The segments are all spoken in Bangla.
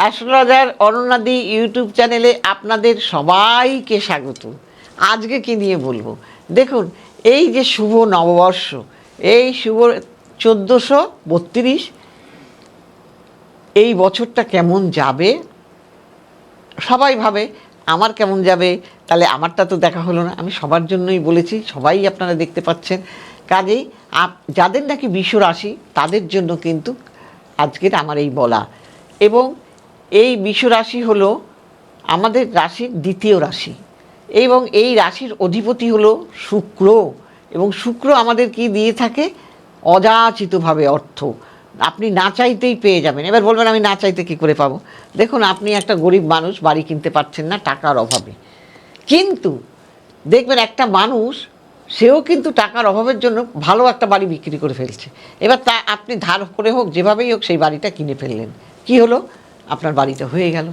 অ্যাস্ট্রোলজার অরুণাদি ইউটিউব চ্যানেলে আপনাদের সবাইকে স্বাগত। আজকে কি নিয়ে বলব? দেখুন, এই যে শুভ নববর্ষ, এই শুভ চোদ্দোশো বত্রিশ, এই বছরটা কেমন যাবে? সবাই ভাবে, আমার কেমন যাবে? তাহলে আমারটা তো দেখা হলো না, আমি সবার জন্যই বলেছি, সবাই আপনারা দেখতে পাচ্ছেন। কাজেই যাদের নাকি বিশ্ব রাশি তাদের জন্য কিন্তু আজকের আমার এই বলা। এবং এই বিশ্ব রাশি হলো আমাদের রাশির দ্বিতীয় রাশি। এবং এই রাশির অধিপতি হলো শুক্র। এবং শুক্র আমাদের কি দিয়ে থাকে? অযাচিতভাবে অর্থ। আপনি না চাইতেই পেয়ে যাবেন। এবার বলবেন, আমি না চাইতে কী করে পাবো? দেখুন, আপনি একটা গরিব মানুষ, বাড়ি কিনতে পারছেন না টাকার অভাবে। কিন্তু দেখবেন, একটা মানুষ, সেও কিন্তু টাকার অভাবের জন্য ভালো একটা বাড়ি বিক্রি করে ফেলছে। এবার তা আপনি ধার করে হোক, যেভাবেই হোক, সেই বাড়িটা কিনে ফেললেন। কি হলো? আপনার বাড়িটা হয়ে গেল।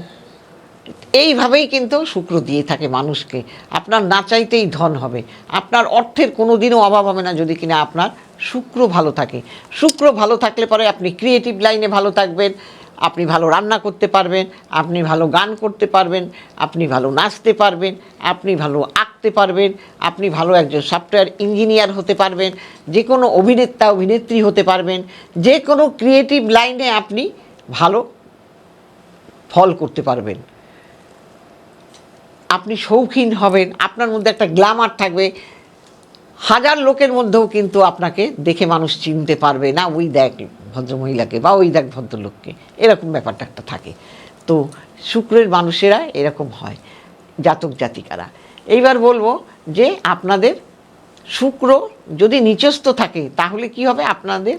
এইভাবেই কিন্তু শুক্র দিয়ে থাকে মানুষকে। আপনার না চাইতেই ধন হবে। আপনার অর্থের কোনো দিনও অভাব হবে না যদি কিনা আপনার শুক্র ভালো থাকে। শুক্র ভালো থাকলে পরে আপনি ক্রিয়েটিভ লাইনে ভালো থাকবেন, আপনি ভালো রান্না করতে পারবেন, আপনি ভালো গান করতে পারবেন, আপনি ভালো নাচতে পারবেন, আপনি ভালো আঁকতে পারবেন, আপনি ভালো একজন সফটওয়্যার ইঞ্জিনিয়ার হতে পারবেন যে কোনো অভিনেতা, অভিনেত্রী হতে পারবেন যে কোনো ক্রিয়েটিভ লাইনে আপনি ভালো ফল করতে পারবেন। আপনি শৌখিন হবেন, আপনার মধ্যে একটা গ্ল্যামার থাকবে। হাজার লোকের মধ্যেও কিন্তু আপনাকে দেখে মানুষ চিনতে পারবে, না, ওই দেখ ভদ্রমহিলাকে বা ওই দেখ ভদ্রলোককে। এরকম ব্যাপারটা একটা থাকে। তো শুক্রের মানুষেরা এরকম হয়, জাতক জাতিকারা। এইবার বলব যে আপনাদের শুক্র যদি নিচস্থ থাকে, তাহলে কি হবে? আপনাদের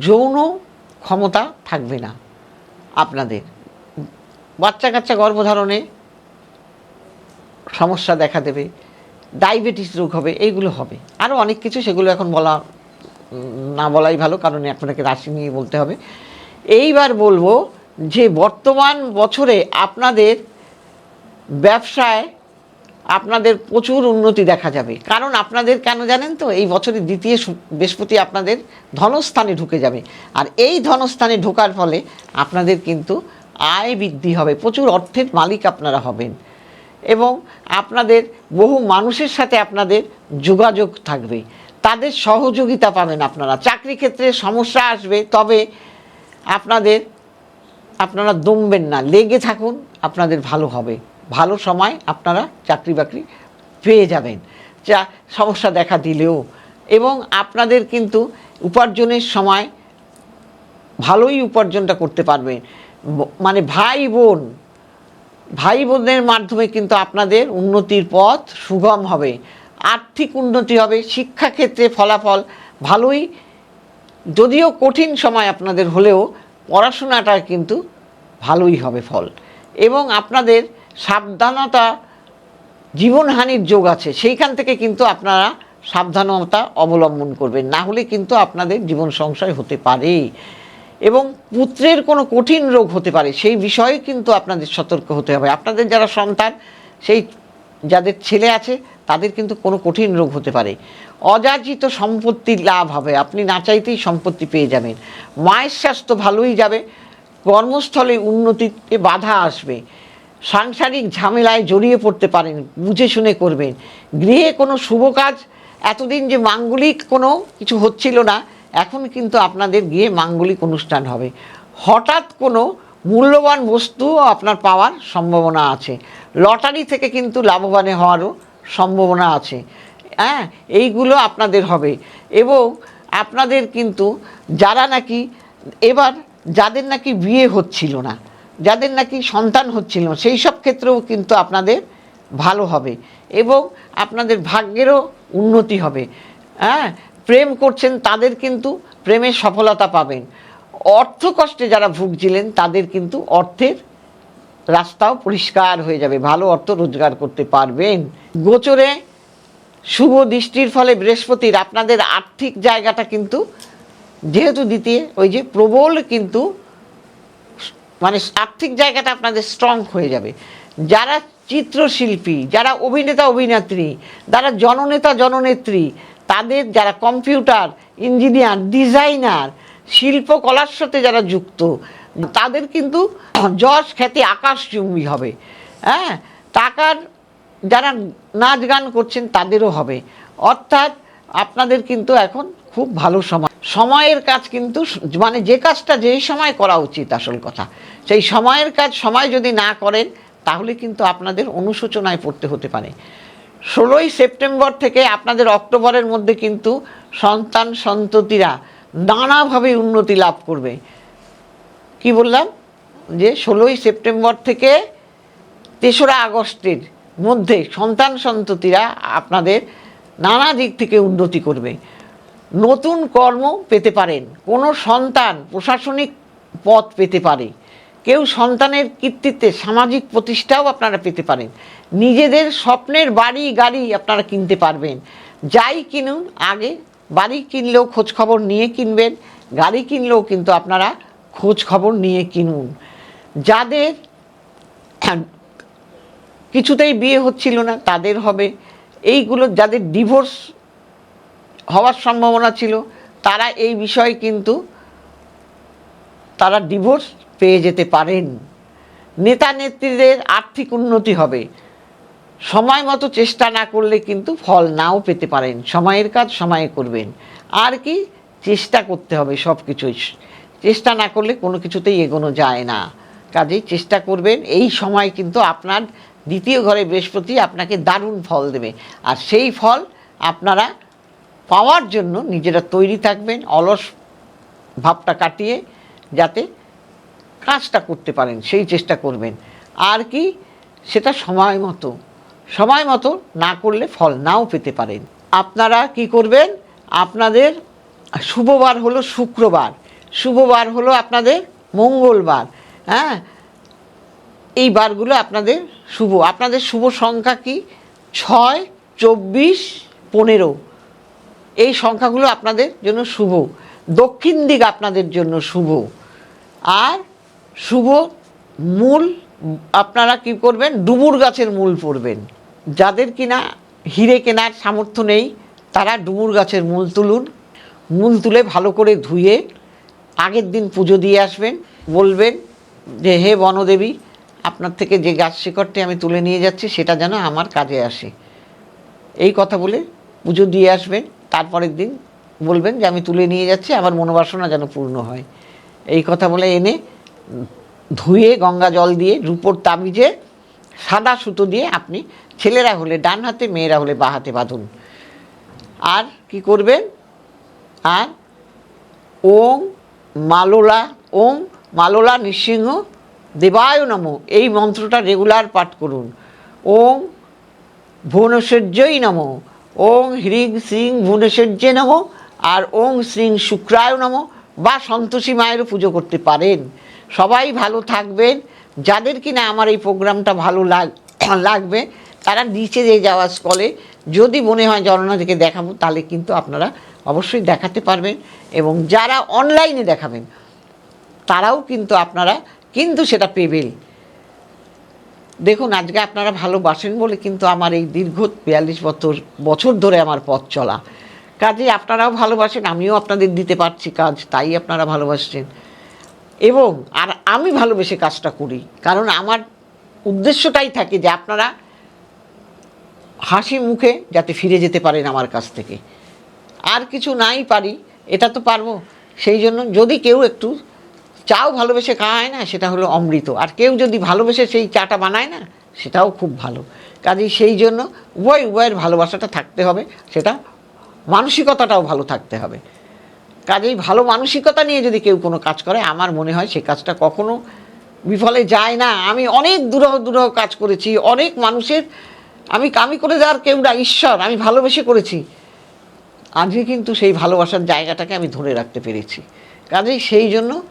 যৌন ক্ষমতা থাকবে না। আপনাদের। বাচ্চা কাচ্চা গর্ভধারণে সমস্যা দেখা দেবে, ডায়াবেটিস রোগ হবে, এইগুলো হবে। আরও অনেক কিছু সেগুলো এখন বলা না বলাই ভালো, কারণ আপনাকে রাশি নিয়ে বলতে হবে। এইবার বলব যে বর্তমান বছরে আপনাদের ব্যবসায় আপনাদের প্রচুর উন্নতি দেখা যাবে। কারণ আপনাদের কেন জানেন তো, এই বছরের দ্বিতীয় বৃহস্পতি আপনাদের ধনস্থানে ঢুকে যাবে। আর এই ধনস্থানে ঢোকার ফলে আপনাদের কিন্তু আয় বৃদ্ধি হবে, প্রচুর অর্থের মালিক আপনারা হবেন। এবং আপনাদের বহু মানুষের সাথে আপনাদের যোগাযোগ থাকবে। তাদের সহযোগিতা পাবেন আপনারা। চাকরি ক্ষেত্রে সমস্যা আসবে, তবে আপনাদের, আপনারা দমবেন না। লেগে থাকুন, আপনাদের ভালো হবে। ভালো সময় আপনারা চাকরি বাকরি পেয়ে যাবেন। যা সমস্যা দেখা দিলেও। এবং আপনাদের কিন্তু উপার্জনের সময় ভালোই উপার্জনটা করতে পারবেন। মানে ভাই বোন, ভাই বোনদের মাধ্যমে কিন্তু আপনাদের উন্নতির পথ সুগম হবে। আর্থিক উন্নতি হবে, শিক্ষাক্ষেত্রে ফলাফল ভালোই। যদিও কঠিন সময় আপনাদের হলেও পড়াশোনাটা কিন্তু ভালোই হবে ফল। এবং আপনাদের সাবধানতা, জীবনহানির যোগ আছে। সেইখান থেকে কিন্তু আপনারা সাবধানতা অবলম্বন করবেন। না হলে কিন্তু আপনাদের জীবন সংশয় হতে পারে এবং পুত্রের কোনো কঠিন রোগ হতে পারে। সেই বিষয়ে কিন্তু আপনাদের সতর্ক হতে হবে। আপনাদের যারা সন্তান, সেই যাদের ছেলে আছে, তাদের কিন্তু কোনো কঠিন রোগ হতে পারে। অযাচিত সম্পত্তি লাভ হবে। আপনি না চাইতেই সম্পত্তি পেয়ে যাবেন। মায়ের স্বাস্থ্য ভালোই যাবে। কর্মস্থলে উন্নতিতে বাধা আসবে। সাংসারিক ঝামেলায় জড়িয়ে পড়তে পারেন, বুঝে শুনে করবেন। গৃহে কোনো শুভ কাজ, এতদিন যে মাঙ্গলিক কোনো কিছু হচ্ছিল না, এখন কিন্তু আপনাদের গিয়ে মাঙ্গলিক অনুষ্ঠান হবে। হঠাৎ কোনো মূল্যবান বস্তু আপনার পাওয়ার সম্ভাবনা আছে। লটারি থেকে কিন্তু লাভবান হওয়ারও সম্ভাবনা আছে। হ্যাঁ এইগুলো আপনাদের হবে। এবং আপনাদের কিন্তু যারা নাকি, এবার যাদের নাকি বিয়ে হচ্ছিল না যাদের নাকি সন্তান হচ্ছিল, সেই সব ক্ষেত্রেও কিন্তু আপনাদের ভালো হবে এবং আপনাদের ভাগ্যেরও উন্নতি হবে। হ্যাঁ প্রেম করছেন তাদের কিন্তু প্রেমের সফলতা পাবেন। অর্থ কষ্টে যারা ভুগছিলেন, তাদের কিন্তু অর্থের রাস্তাও পরিষ্কার হয়ে যাবে, ভালো অর্থ রোজগার করতে পারবেন। গোচরে শুভ দৃষ্টির ফলে বৃহস্পতির আপনাদের আর্থিক জায়গাটা কিন্তু যেহেতু দ্বিতীয় ওই যে প্রবল কিন্তু মানে আর্থিক জায়গাটা আপনাদের স্ট্রং হয়ে যাবে। যারা চিত্রশিল্পী, যারা অভিনেতা, অভিনেত্রী, যারা জননেতা, জননেত্রী, তাদের যারা কম্পিউটার ইঞ্জিনিয়ার ডিজাইনার শিল্পকলার সাথে যারা যুক্ত, তাদের কিন্তু যশ খ্যাতি আকাশচুম্বী হবে। হ্যাঁ? টাকার যারা নাচ গান করছেন, তাদেরও হবে। অর্থাৎ আপনাদের কিন্তু এখন খুব ভালো সময়। সময়ের কাজ কিন্তু মানে যে কাজটা যেই সময় করা উচিত আসল কথা। সেই সময়ের কাজ সময় যদি না করেন, তাহলে কিন্তু আপনাদের অনুশোচনায় পড়তে হতে পারে। ষোলোই সেপ্টেম্বর থেকে আপনাদের অক্টোবরের মধ্যে কিন্তু সন্তান সন্ততিরা নানাভাবে উন্নতি লাভ করবে। কি বললাম? যে ষোলোই সেপ্টেম্বর থেকে তেসরা আগস্টের মধ্যে সন্তান সন্ততিরা আপনাদের নানা দিক থেকে উন্নতি করবে। নতুন কর্ম পেতে পারেন। কোনো সন্তান প্রশাসনিক পদ পেতে পারে। কেউ সন্তানের কৃতিত্বে সামাজিক প্রতিষ্ঠাও আপনারা পেতে পারেন। নিজেদের স্বপ্নের বাড়ি গাড়ি আপনারা কিনতে পারবেন। যাই কিনুন, আগে বাড়ি কিনলেও খোঁজ খবর নিয়ে কিনবেন, গাড়ি কিনলেও কিন্তু আপনারা খোঁজ খবর নিয়ে কিনুন। যাদের কিছুতেই বিয়ে হচ্ছিল না, তাদের হবে। এইগুলো যাদের ডিভোর্স হওয়ার সম্ভাবনা ছিল, তারা এই বিষয়ে কিন্তু তারা ডিভোর্স পেয়ে যেতে পারেন। নেতা নেত্রীদের আর্থিক উন্নতি হবে। সময় মতো চেষ্টা না করলে কিন্তু ফল নাও পেতে পারেন। সময়ের কাজ সময়ে করবেন। আর কি চেষ্টা করতে হবে সব কিছুই চেষ্টা না করলে কোনো কিছুতেই এগোনো যায় না। কাজেই চেষ্টা করবেন। এই সময় কিন্তু আপনার দ্বিতীয় ঘরে বৃহস্পতি আপনাকে দারুণ ফল দেবে। আর সেই ফল আপনারা পাওয়ার জন্য নিজেরা তৈরি থাকবেন, অলস ভাবটা কাটিয়ে যাতে কাজটা করতে পারেন, সেই চেষ্টা করবেন। আর কি, সেটা সময় মতো সময় মতো না করলে ফল নাও পেতে পারেন। আপনারা কি করবেন? আপনাদের শুভবার হলো শুক্রবার। শুভবার হলো আপনাদের মঙ্গলবার হ্যাঁ? এই বারগুলো আপনাদের শুভ। আপনাদের শুভ সংখ্যা কি? ছয়, চব্বিশ, পনেরো। এই সংখ্যাগুলো আপনাদের জন্য শুভ। দক্ষিণ দিক আপনাদের জন্য শুভ। আর শুভ মূল, আপনারা কি করবেন? ডুমুর গাছের মূল পড়বেন। যাদের কিনা হিরে কেনার সামর্থ্য নেই, তারা ডুমুর গাছের মূল তুলুন। মূল তুলে ভালো করে ধুয়ে আগের দিন পুজো দিয়ে আসবেন। বলবেন যে, হে বনদেবী আপনার থেকে যে গাছ শিকড়টি আমি তুলে নিয়ে যাচ্ছি, সেটা যেন আমার কাজে আসে। এই কথা বলে পুজো দিয়ে আসবেন তারপরের দিন বলবেন যে, আমি তুলে নিয়ে যাচ্ছি, আমার মনোবাসনা যেন পূর্ণ হয়। এই কথা বলে এনে ধুয়ে গঙ্গা জল দিয়ে রূপোর তাবিজে সাদা সুতো দিয়ে আপনি ছেলেরা হলে ডান হাতে, মেয়েরা হলে বা হাতে বাঁধুন। আর কি করবেন? আর ওম মালোলা ওম মালোলা নৃসিংহ দেবায় নম এই মন্ত্রটা রেগুলার পাঠ করুন। ওম ভুবনেশ্বর্যই নম ওং হ্রিং শ্রিং ভুবনেশ্বর্যে নম, আর ওং শ্রিং শুক্রায় নম, বা সন্তোষী মায়েরও পুজো করতে পারেন। সবাই ভালো থাকবেন। যাদের কিনা আমার এই প্রোগ্রামটা ভালো লাগ, লাগবে, তারা নিচে দিয়ে যাওয়া স্কলে, যদি মনে হয় জননাথকে দেখাবো, তাহলে কিন্তু আপনারা অবশ্যই দেখাতে পারবেন। এবং যারা অনলাইনে দেখাবেন, তারাও কিন্তু আপনারা কিন্তু সেটা পেবেন দেখুন, আজকে আপনারা ভালোবাসেন বলে কিন্তু আমার এই দীর্ঘ বিয়াল্লিশ বছর বছর ধরে আমার পথ চলা। কাজে আপনারাও ভালোবাসেন, আমিও আপনাদের দিতে পারছি কাজ, তাই আপনারা ভালোবাসছেন। এবং, আর আমি ভালোবেসে কাজটা করি, কারণ আমার উদ্দেশ্যটাই থাকে যে আপনারা হাসি মুখে যাতে ফিরে যেতে পারেন আমার কাছ থেকে। আর কিছু নাই পারি, এটা তো পারব। সেই জন্য যদি কেউ একটু চাও ভালোবেসে খাওয়ায় না, সেটা হলো অমৃত। আর কেউ যদি ভালোবেসে সেই চাটা বানায় না, সেটাও খুব ভালো। কাজেই সেই জন্য উভয়, উভয়ের ভালোবাসাটা থাকতে হবে, সেটা মানসিকতাটাও ভালো থাকতে হবে। কাজেই ভালো মানসিকতা নিয়ে যদি কেউ কোনো কাজ করে, আমার মনে হয় সেই কাজটা কখনো বিফলে যায় না। আমি অনেক দূরহ দূরহ কাজ করেছি, অনেক মানুষের, আমি কামি করে দেওয়ার কেউ না, ঈশ্বর, আমি ভালোবেসে করেছি। আজকে কিন্তু সেই ভালোবাসার জায়গাটাকে আমি ধরে রাখতে পেরেছি। কাজেই সেই জন্য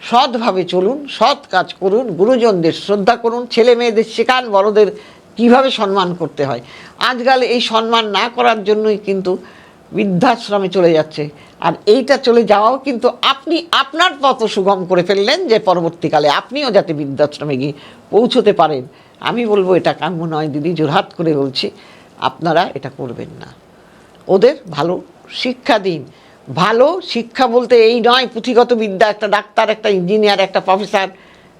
সৎভাবে চলুন, সৎ কাজ করুন, গুরুজনদের শ্রদ্ধা করুন, ছেলে মেয়েদের শেখান, বড়দের কীভাবে সম্মান করতে হয়। আজকাল এই সম্মান না করার জন্যই কিন্তু বৃদ্ধাশ্রমে চলে যাচ্ছে। আর এইটা চলে যাওয়াও কিন্তু আপনি আপনার পথ সুগম করে ফেললেন যে পরবর্তীকালে আপনিও যাতে বৃদ্ধাশ্রমে গিয়ে পৌঁছতে পারেন। আমি বলব এটা কাম্য নয় দিদি জোরহাত করে বলছি, আপনারা এটা করবেন না। ওদের ভালো শিক্ষা দিন। ভালো শিক্ষা বলতে এই নয়, পুঁথিগত বিদ্যা, একটা ডাক্তার, একটা ইঞ্জিনিয়ার, একটা প্রফেসর,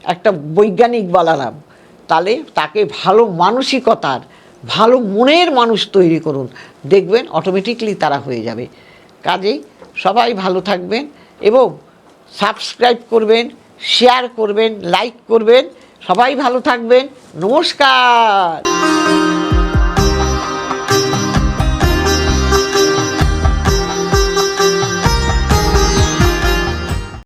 একটা বৈজ্ঞানিক বলালাম। তাহলে তাকে ভালো মানসিকতার, ভালো মনের মানুষ তৈরি করুন। দেখবেন অটোমেটিকলি তারা হয়ে যাবে। কাজেই সবাই ভালো থাকবেন এবং সাবস্ক্রাইব করবেন শেয়ার করবেন লাইক করবেন। সবাই ভালো থাকবেন। নমস্কার!